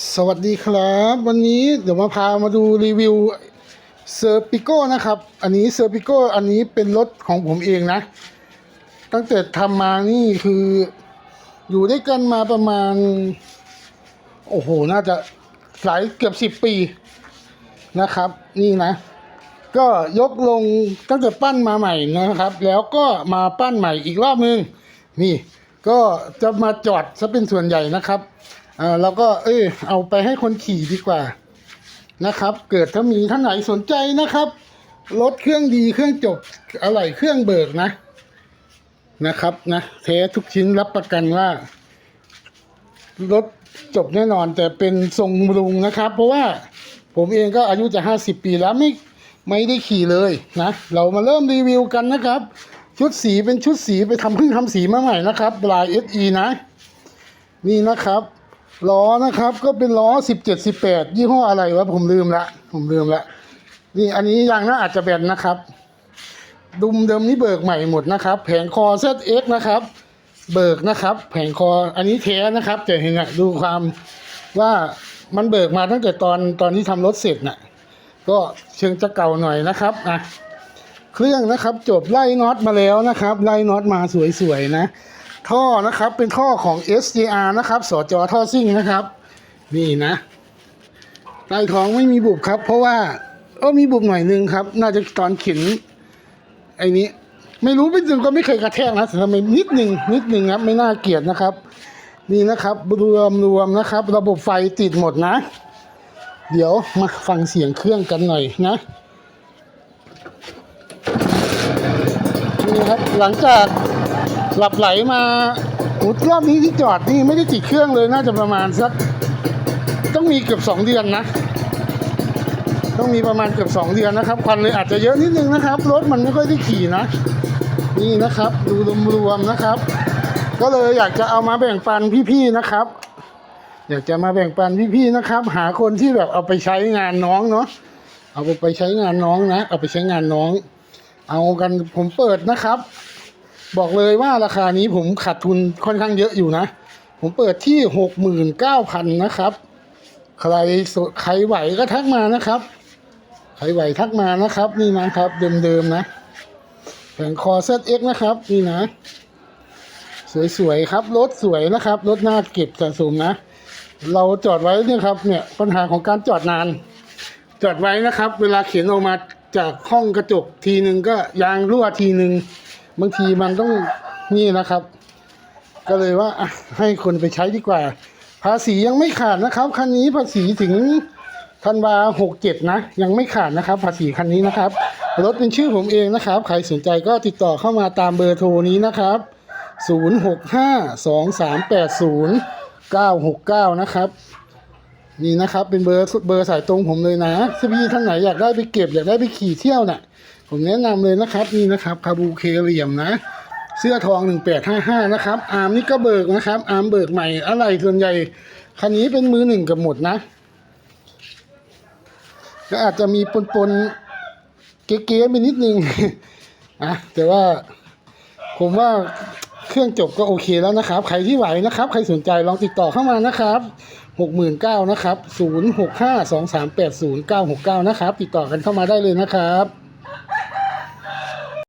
สวัสดีครับ วันนี้เดี๋ยวมาพามาดูรีวิวเซอร์ปิโก้นะครับ อันนี้เซอร์ปิโก้อันนี้เป็นรถของผมเองนะ ตั้งแต่ทำมานี่คืออยู่ด้วยกันมาประมาณ โอ้โห น่าจะหลายเกือบสิบปีนะครับ นี่นะ ก็ยกลงตั้งแต่ปั้นมาใหม่นะครับ แล้วก็มาปั้นใหม่อีกรอบนึง นี่ ก็จะมาจอดซะเป็นส่วนใหญ่นะครับเออเราก็เออเอาไปให้คนขี่ดีกว่านะครับ เกิดถ้ามีท่านไหนสนใจนะครับรถเครื่องดีเครื่องจบอะไรเครื่องเบิกนะ นะครับนะเททุกชิ้นรับประกันว่ารถจบแน่นอนแต่เป็นทรงรุงนะครับ เพราะว่าผมเองก็อายุจะห้าสิบปีแล้วไม่ไม่ได้ขี่เลยนะ เรามาเริ่มรีวิวกันนะครับ ชุดสีเป็นชุดสีไปทำเพิ่งทำสีมาใหม่นะครับลาย SE นะ นี่นะครับล้อนะครับก็เป็นล้อสิบเจ็ดสิบแปดยี่ห้ออะไรวะผมลืมละ ผมลืมละ นี่อันนี้ยางหน้าอาจจะแบนนะครับ ดุมเดิมนี้เบิกใหม่หมดนะครับ แผงคอ ZX นะครับ เบิกนะครับ แผงคออันนี้แท้นะครับจะเห็นอะดูความว่ามันเบิกมาตั้งแต่ตอนตอนที่ทำรถเสร็จน่ะก็เชิงจะเก่าหน่อยนะครับอะ เครื่องนะครับจบไล่น็อตมาแล้วนะครับไล่น็อตมาสวยๆนะ ท่อนะครับเป็นท่อของ SJR นะครับสจท่อซิ่งนะครับ นี่นะใต้ท้องไม่มีบุบครับ เพราะว่าเออมีบุบหน่อยนึงครับ น่าจะตอนเข็นไอ้นี้ไม่รู้เป็นจริงก็ไม่เคยกระแทกนะแต่ทำไมนิดหนึ่งนิดหนึ่งครับไม่น่าเกลียดนะครับ นี่นะครับรวมรวมนะครับ ระบบไฟติดหมดนะ เดี๋ยวมาฟังเสียงเครื่องกันหน่อยนะ นี่ครับ หลังจากหลับไหลมาอุยรอบนี้ที่จอดนี่ไม่ได้ติดเครื่องเลยน่าจะประมาณสักต้องมีเกือบสองเดือนนะ ต้องมีประมาณเกือบสองเดือนนะครับควันเลยอาจจะเยอะนิดนึงนะครับ รถมันไม่ค่อยได้ขี่นะ นี่นะครับ ดูรวมๆนะครับ ก็เลยอยากจะเอามาแบ่งปันพี่ๆนะครับ อยากจะมาแบ่งปันพี่ๆนะครับ หาคนที่แบบเอาไปใช้งานน้องเนาะเอาไปใช้งานน้องนะ เอาไปใช้งานน้อง เอากันผมเปิดนะครับ บอกเลยว่าราคานี้ผมขาดทุนค่อนข้างเยอะอยู่นะ ผมเปิดที่หกหมื่นเก้าพันนะครับ ใครใครไหวก็ทักมานะครับ ใครไหวทักมานะครับ นี่นะครับ เดิมๆนะแผงคอ ZX นะครับ นี่นะ สวยๆครับรถสวยนะครับรถน่าเก็บสะสมนะ เราจอดไว้เนี่ยครับเนี่ยปัญหาของการจอดนาน จอดไว้นะครับ เวลาเข็นออกมา จากห้องกระจกทีหนึ่งก็ยางรั่วทีหนึ่งบางทีมันต้องนี่นะครับ ก็เลยว่าให้คนไปใช้ดีกว่า ภาษียังไม่ขาดนะครับคันนี้ภาษีถึงธันวาหกเจ็ดนะ ยังไม่ขาดนะครับ ภาษีคันนี้นะครับรถเป็นชื่อผมเองนะครับ ใครสนใจก็ติดต่อเข้ามาตามเบอร์โทรนี้นะครับ 0 6 5 2 3 8 0 9 6 9 นะครับ นี่นะครับเป็นเบอร์เบอร์สายตรงผมเลยนะถ้าพี่ท่านไหนอยากได้ไปเก็บอยากได้ไปขี่เที่ยวน่ะ ผมแนะนำเลยนะครับนี่นะครับคาบูเคเหลี่ยมนะ เสื้อทอง 1855 นะครับ อาร์มนี่ก็เบิกนะครับ อาร์มเบิกใหม่อะไรส่วนใหญ่คันนี้เป็นมือหนึ่งกับหมดนะก็อาจจะมีปนๆเก๊ๆไปนิดนึงอะแต่ว่าผมว่าเครื่องจบก็โอเคแล้วนะครับ ใครที่ไหวนะครับ ใครสนใจลองติดต่อเข้ามานะครับ หกหมื่นเก้านะครับศูนย์หกห้าสองสามแปดศูนย์เก้าหกเก้านะครับ ติดต่อกันเข้ามาได้เลยนะครับ